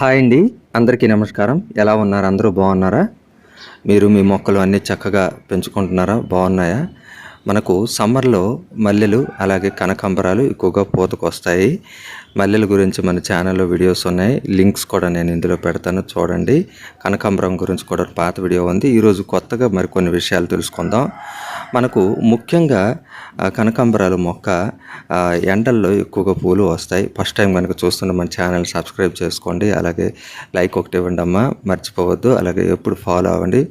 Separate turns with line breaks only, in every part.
Hi అండి. అందరికీ నమస్కారం. ఎలా ఉన్నారు? అందరూ బాగున్నారా? మీరు మీ మొక్కలు అన్నీ చక్కగా పెంచుకుంటున్నారా? బాగున్నాయా? మనకు సమ్మర్లో మల్లెలు అలాగే కనకాంబరాలు ఎక్కువగా పూతకు వస్తాయి మల్లెల గురించి మన ఛానల్లో వీడియోస్ ఉన్నాయి. లింక్స్ కూడా నేను ఇందులో పెడతాను. చూడండి. కనకాంబరం గురించి కూడా పాత వీడియో ఉంది. ఈరోజు కొత్తగా మరికొన్ని విషయాలు తెలుసుకుందాం. మనకు ముఖ్యంగా కనకాంబరాలు మొక్క ఎండల్లో ఎక్కువగా పూలు వస్తాయి. ఫస్ట్ టైం కనుక చూస్తున్న మన ఛానల్ సబ్స్క్రైబ్ చేసుకోండి. అలాగే లైక్ ఒకటి ఇవ్వండి అమ్మా. మర్చిపోవద్దు. అలాగే ఎప్పుడు ఫాలో అవ్వండి.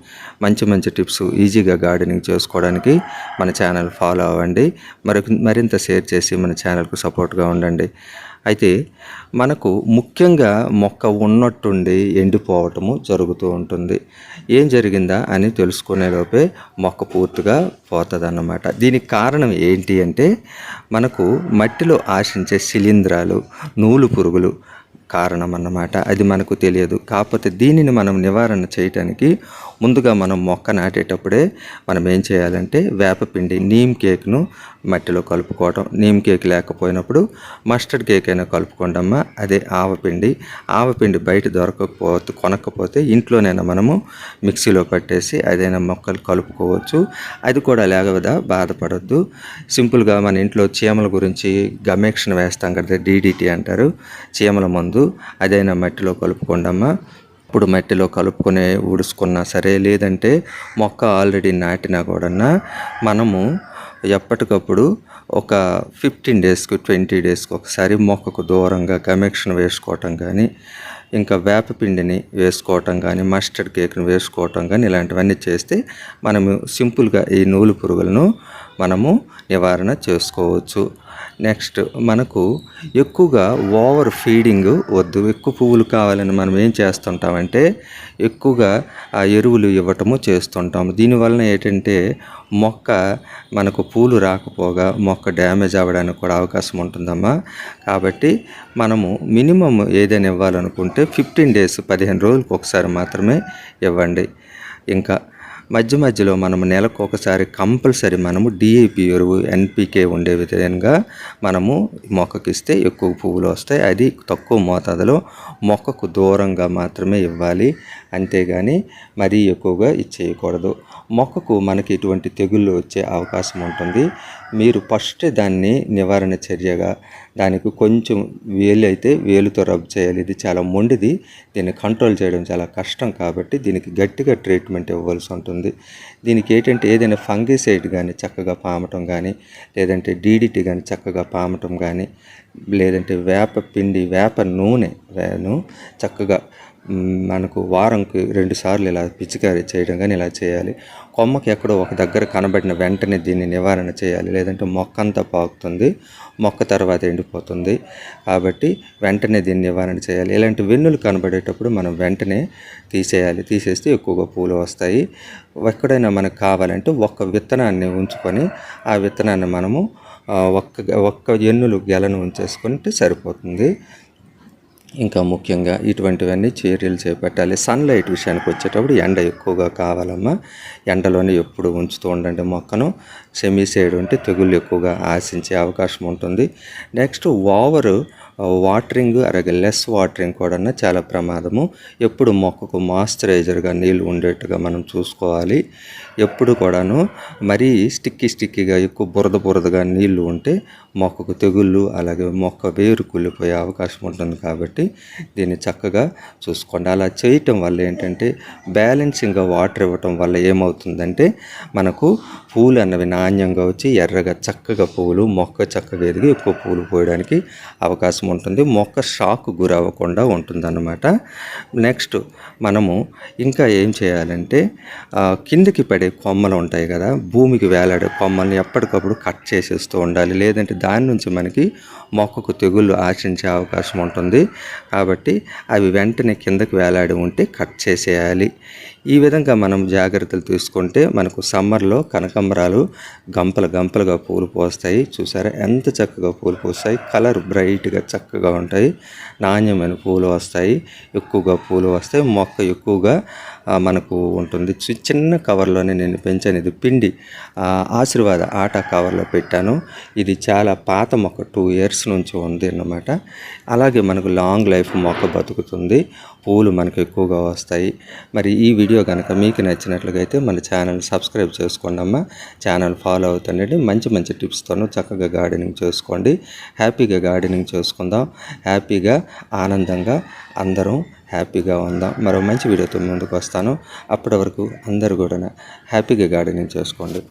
మంచి మంచి టిప్స్ ఈజీగా గార్డెనింగ్ చేసుకోవడానికి మన ఛానల్ ఫాలో అవ్వండి. మరి మరింత షేర్ చేసి మన ఛానల్కు సపోర్ట్గా ఉండండి. అయితే మనకు ముఖ్యంగా మొక్క ఉన్నట్టుండి ఎండిపోవటము జరుగుతూ ఉంటుంది. ఏం జరిగిందా అని తెలుసుకునేలోపే మొక్క పూర్తిగా పోతుంది అన్నమాట దీనికి కారణం ఏంటి అంటే మనకు మట్టిలో ఆశించే శిలీంధ్రాలు నూలు పురుగులు కారణం అన్నమాట అది మనకు తెలియదు. కాకపోతే దీనిని మనం నివారణ చేయటానికి ముందుగా మనం మొక్క నాటేటప్పుడే మనం ఏం చేయాలంటే వేపపిండి నీమ్ కేక్ను మట్టిలో కలుపుకోవటం. నీమ్ కేక్ లేకపోయినప్పుడు మస్టర్డ్ కేక్ అయినా కలుపుకోండమ్మా. అదే ఆవపిండి ఆవపిండి బయట దొరకకపోతే కొనకపోతే ఇంట్లోనైనా మనము మిక్సీలో పట్టేసి అదైనా మొక్కలు కలుపుకోవచ్చు. అది కూడా లేకదా బాధపడద్దు. సింపుల్గా మన ఇంట్లో చీమల గురించి గమేక్షణ వేస్తాం కదా డీడీటీ అంటారు. చీమల మందు. అదైనా మట్టిలో కలుపుకోండమ్మా. ఇప్పుడు మట్టిలో కలుపుకొని ఊడుసుకున్నా సరే లేదంటే మొక్క ఆల్రెడీ నాటినా కూడా మనము ఎప్పటికప్పుడు ఒక ఫిఫ్టీన్ డేస్కి ట్వంటీ డేస్కి ఒకసారి మొక్కకు దూరంగా కమెక్షన్ వేసుకోవటం కానీ ఇంకా వేపపిండిని వేసుకోవటం కానీ మస్టర్డ్ కేక్ని వేసుకోవటం కానీ ఇలాంటివన్నీ చేస్తే మనము సింపుల్గా ఈ నూలు పురుగులను మనము నివారణ చేసుకోవచ్చు. నెక్స్ట్ మనకు ఎక్కువగా ఓవర్ ఫీడింగ్ వద్దు. ఎక్కువ పువ్వులు కావాలని మనం ఏం చేస్తుంటామంటే ఎక్కువగా ఆ ఎరువులు ఇవ్వటము చేస్తుంటాము దీనివలన ఏంటంటే మొక్క మనకు పూలు రాకపోగా మొక్క డ్యామేజ్ అవ్వడానికి కూడా అవకాశం ఉంటుందమ్మా. కాబట్టి మనము మినిమం ఏదైనా ఇవ్వాలనుకుంటే ఫిఫ్టీన్ డేస్ పదిహేను రోజులకు ఒకసారి మాత్రమే ఇవ్వండి. ఇంకా మధ్య మధ్యలో మనము నెలకు ఒకసారి కంపల్సరీ మనము డిఏపి ఎరువు ఎన్పికే ఉండే విధంగా మనము మొక్కకి ఇస్తే ఎక్కువ పువ్వులు వస్తాయి. అది తక్కువ మోతాదులో మొక్కకు దూరంగా మాత్రమే ఇవ్వాలి. అంతేగాని మరీ ఎక్కువగా ఇచ్చేయకూడదు. మొక్కకు మనకి ఇటువంటి తెగుళ్ళు వచ్చే అవకాశం ఉంటుంది. మీరు ఫస్ట్ దాన్ని నివారణ చర్యగా దానికి కొంచెం వేలు అయితే వేలుతో రబ్ చేయాలి. ఇది చాలా మొండిది. దీన్ని కంట్రోల్ చేయడం చాలా కష్టం కాబట్టి దీనికి గట్టిగా ట్రీట్మెంట్ ఇవ్వాల్సి ఉంటుంది. దీనికి ఏంటంటే ఏదైనా ఫంగిసైడ్ కానీ చక్కగా పామటం కానీ లేదంటే డీడిటీ కానీ చక్కగా పామటం కానీ లేదంటే వేప పిండి వేప నూనె చక్కగా మనకు వారంకి రెండు సార్లు ఇలా పిచికారీ చేయడం కానీ ఇలా చేయాలి. కొమ్మకి ఎక్కడో ఒక దగ్గర కనబడిన వెంటనే దీన్ని నివారణ చేయాలి. లేదంటే మొక్క అంతా పాకుతుంది. మొక్క తర్వాత ఎండిపోతుంది. కాబట్టి వెంటనే దీన్ని నివారణ చేయాలి. ఇలాంటి వెన్నులు కనబడేటప్పుడు మనం వెంటనే తీసేయాలి. తీసేస్తే ఎక్కువగా పూలు వస్తాయి. ఎక్కడైనా మనకు కావాలంటే ఒక్క విత్తనాన్ని ఉంచుకొని ఆ విత్తనాన్ని మనము ఒక్క ఒక్క ఎన్నులు గెలను ఉంచేసుకుంటే సరిపోతుంది. ఇంకా ముఖ్యంగా ఇటువంటివన్నీ చర్యలు చేపట్టాలి. సన్లైట్ విషయానికి వచ్చేటప్పుడు ఎండ ఎక్కువగా కావాలమ్మా. ఎండలోనే ఎప్పుడు ఉంచుతూ ఉండండి మొక్కను. సెమీ సైడ్ ఉంటే తెగుళ్ళు ఎక్కువగా ఆశించే అవకాశం ఉంటుంది. నెక్స్ట్ ఓవర్ వాటరింగ్ అలాగే లెస్ వాటరింగ్ కూడా చాలా ప్రమాదము. ఎప్పుడు మొక్కకు మాయిశ్చరైజర్గా నీళ్ళు ఉండేట్టుగా మనం చూసుకోవాలి. ఎప్పుడు కూడాను మరీ స్టిక్కీ స్టిక్కీగా ఎక్కువ బురద బురదగా నీళ్ళు ఉంటే మొక్కకు తెగుళ్ళు అలాగే మొక్క వేరు కుళ్ళిపోయే అవకాశం ఉంటుంది కాబట్టి దీన్ని చక్కగా చూసుకోండి. అలా చేయటం వల్ల ఏంటంటే బ్యాలెన్సింగ్గా వాటర్ ఇవ్వటం వల్ల ఏమవుతుందంటే మనకు పూలు అన్నవి నాణ్యంగా వచ్చి ఎర్రగా చక్కగా పువ్వులు మొక్క చక్కగా ఎదిగి ఎక్కువ పూలు పోయడానికి అవకాశం ఉంటుంది. మొక్క షాక్ గురవ్వకుండా ఉంటుందన్నమాట. నెక్స్ట్ మనము ఇంకా ఏం చేయాలంటే కిందకి కిందికి పడే కొమ్మలు ఉంటాయి కదా భూమికి వేలాడే కొమ్మల్ని ఎప్పటికప్పుడు కట్ చేసేస్తూ ఉండాలి. లేదంటే దాని నుంచి మనకి మొక్కకు తెగుళ్ళు ఆశించే అవకాశం ఉంటుంది. కాబట్టి అవి వెంటనే కిందకి వేలాడి ఉంటే కట్ చేసేయాలి. ఈ విధంగా మనం జాగ్రత్తలు తీసుకుంటే మనకు సమ్మర్లో కనకంబరాలు గంపలు గంపలుగా పూలు పోస్తాయి. చూసారా? ఎంత చక్కగా పూలు పోస్తాయి. కలర్ బ్రైట్గా చక్కగా ఉంటాయి. నాణ్యమైన పూలు వస్తాయి. ఎక్కువగా పూలు వస్తాయి. మొక్క ఎక్కువగా మనకు ఉంటుంది. చి- చిన్న కవర్లోనే నేను పెంచాను. ఇది పిండి ఆశీర్వాద ఆట కవర్లో పెట్టాను. ఇది చాలా పాత మొక్క టూ ఇయర్స్ నుంచి ఉంది అన్నమాట. అలాగే మనకు లాంగ్ లైఫ్ మొక్క బతుకుతుంది. పూలు మనకు ఎక్కువగా వస్తాయి. మరి ఈ వీడియో కనుక మీకు నచ్చినట్లుగా అయితే మన ఛానల్ సబ్స్క్రైబ్ చేసుకోండి అమ్మ ఛానల్ ఫాలో అవుతుండండి. మంచి మంచి టిప్స్తోనూ చక్కగా గార్డెనింగ్ చేసుకోండి. హ్యాపీగా గార్డెనింగ్ చేసుకుందాం. హ్యాపీగా ఆనందంగా అందరం హ్యాపీగా ఉందాం. మరో మంచి వీడియోతో ముందుకు వస్తాను. అప్పటి వరకు అందరూ కూడా హ్యాపీగా గార్డెనింగ్ చేసుకోండి.